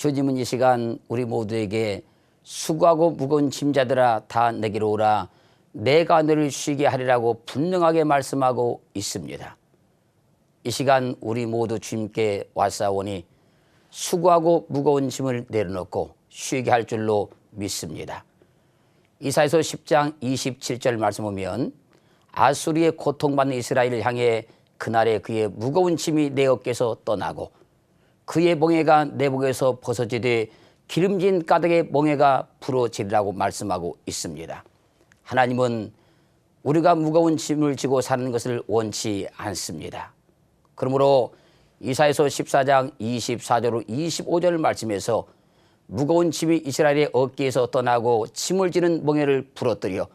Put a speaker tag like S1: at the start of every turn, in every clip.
S1: 주님은 이 시간 우리 모두에게 수고하고 무거운 짐자들아 다 내게로 오라 내가 너를 쉬게 하리라고 분명하게 말씀하고 있습니다. 이 시간 우리 모두 주님께 왔사오니 수고하고 무거운 짐을 내려놓고 쉬게 할 줄로 믿습니다. 이사에서 10장 27절 말씀 보면 아수리의 고통받는 이스라엘을 향해 그날에 그의 무거운 짐이 내 어깨에서 떠나고 그의 멍에가 내 목에서 벗어지되 기름진 가득의 멍에가 부러지리라고 말씀하고 있습니다. 하나님은 우리가 무거운 짐을 지고 사는 것을 원치 않습니다. 그러므로 이사에서 14장 24절로 25절 말씀에서 무거운 짐이 이스라엘의 어깨에서 떠나고 짐을 지는 멍에를 부러뜨려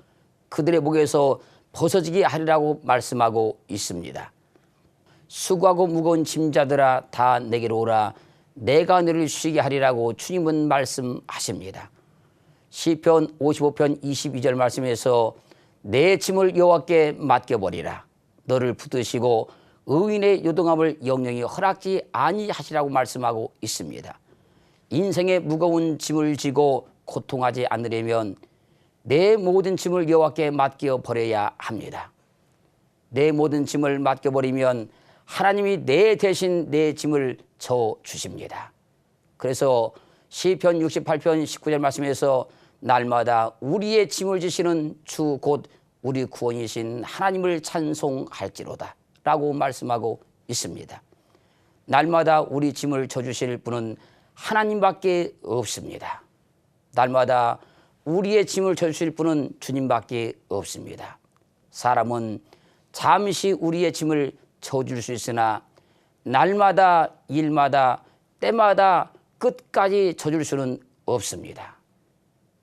S1: 그들의 목에서 벗어지게 하리라고 말씀하고 있습니다. 수고하고 무거운 짐자들아 다 내게로 오라 내가 너를 쉬게 하리라고 주님은 말씀하십니다. 시편 55편 22절 말씀에서 내 짐을 여호와께 맡겨버리라 너를 붙드시고 의인의 요동함을 영영히 허락지 아니하시라고 말씀하고 있습니다. 인생의 무거운 짐을 지고 고통하지 않으려면 내 모든 짐을 여호와께 맡겨 버려야 합니다. 내 모든 짐을 맡겨 버리면 하나님이 내 대신 내 짐을 져 주십니다. 그래서 시편 68편 19절 말씀에서 날마다 우리의 짐을 지시는 주 곧 우리 구원이신 하나님을 찬송할지로다 라고 말씀하고 있습니다. 날마다 우리 짐을 져주실 분은 하나님밖에 없습니다. 날마다 우리의 짐을 져주실 분은 주님밖에 없습니다. 사람은 잠시 우리의 짐을 져줄 수 있으나 날마다 일마다 때마다 끝까지 져줄 수는 없습니다.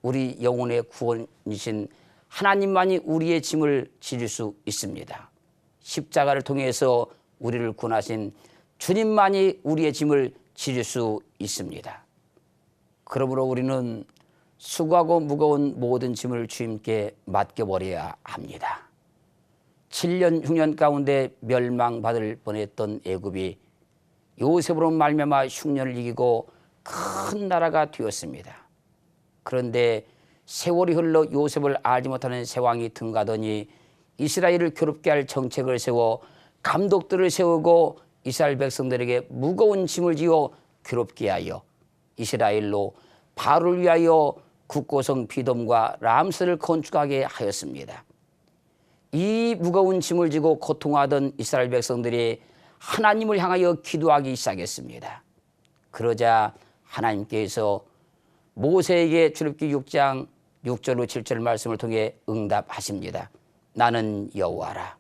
S1: 우리 영혼의 구원이신 하나님만이 우리의 짐을 지릴 수 있습니다. 십자가를 통해서 우리를 구원하신 주님만이 우리의 짐을 지릴 수 있습니다. 그러므로 우리는 수고하고 무거운 모든 짐을 주님께 맡겨버려야 합니다. 7년 흉년 가운데 멸망받을 뻔했던 애굽이 요셉으로 말미암아 흉년을 이기고 큰 나라가 되었습니다. 그런데 세월이 흘러 요셉을 알지 못하는 세왕이 등가더니 이스라엘을 괴롭게 할 정책을 세워 감독들을 세우고 이스라엘 백성들에게 무거운 짐을 지어 괴롭게 하여 이스라엘로 바로를 위하여 국고성 비돔과 람스를 건축하게 하였습니다. 이 무거운 짐을 지고 고통하던 이스라엘 백성들이 하나님을 향하여 기도하기 시작했습니다. 그러자 하나님께서 모세에게 출애굽기 6장 6절로 7절 말씀을 통해 응답하십니다. 나는 여호와라.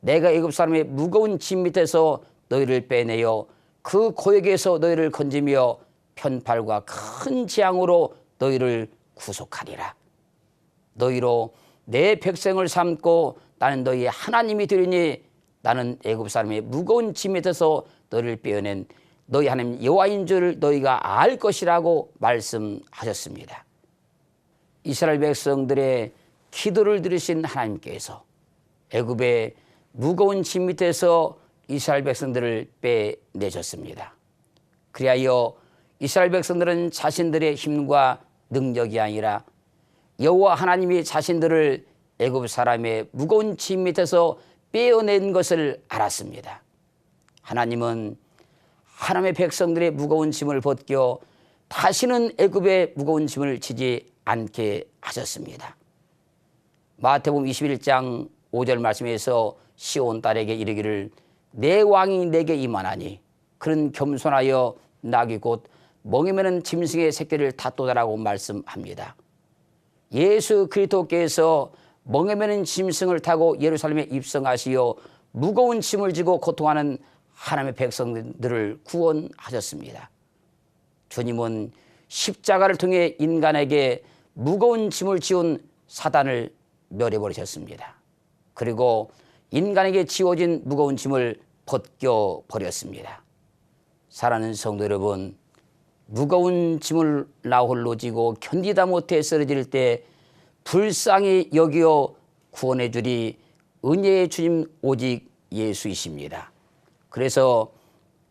S1: 내가 애굽 사람의 무거운 짐 밑에서 너희를 빼내어 그 고역에서 너희를 건지며 편팔과 큰 재앙으로 너희를 구속하리라. 너희로 내 백성을 삼고 나는 너희의 하나님이 되리니 나는 애굽 사람의 무거운 짐 밑에서 너희를 빼어낸 너희 하나님 여호와인 줄 너희가 알 것이라고 말씀하셨습니다. 이스라엘 백성들의 기도를 들으신 하나님께서 애굽의 무거운 짐 밑에서 이스라엘 백성들을 빼내셨습니다. 그리하여 이스라엘 백성들은 자신들의 힘과 능력이 아니라 여호와 하나님이 자신들을 애굽 사람의 무거운 짐 밑에서 빼어낸 것을 알았습니다. 하나님은 하나님의 백성들의 무거운 짐을 벗겨 다시는 애굽의 무거운 짐을 지지 않게 하셨습니다. 마태복음 21장 5절 말씀에서 시온 딸에게 이르기를 내 왕이 내게 임하나니 그는 겸손하여 낙이 곧 멍에매는 짐승의 새끼를 다도다라고 말씀합니다. 예수 그리스도께서 멍에매는 짐승을 타고 예루살렘에 입성하시어 무거운 짐을 지고 고통하는 하나님의 백성들을 구원하셨습니다. 주님은 십자가를 통해 인간에게 무거운 짐을 지운 사단을 멸해버리셨습니다. 그리고 인간에게 지워진 무거운 짐을 벗겨 버렸습니다. 사랑하는 성도 여러분, 무거운 짐을 나홀로 지고 견디다 못해 쓰러질 때 불쌍히 여기어 구원해 주리 은혜의 주님 오직 예수이십니다. 그래서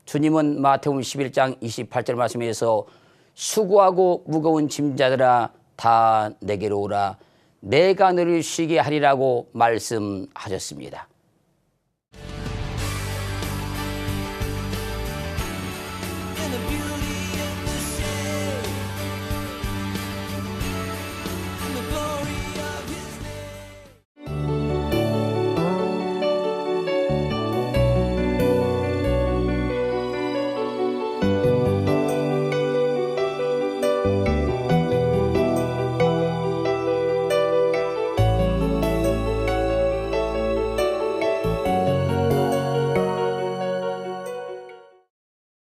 S1: 주님은 마태복음 11장 28절 말씀에서 수고하고 무거운 짐자들아 다 내게로 오라 내가 너를 쉬게 하리라고 말씀하셨습니다.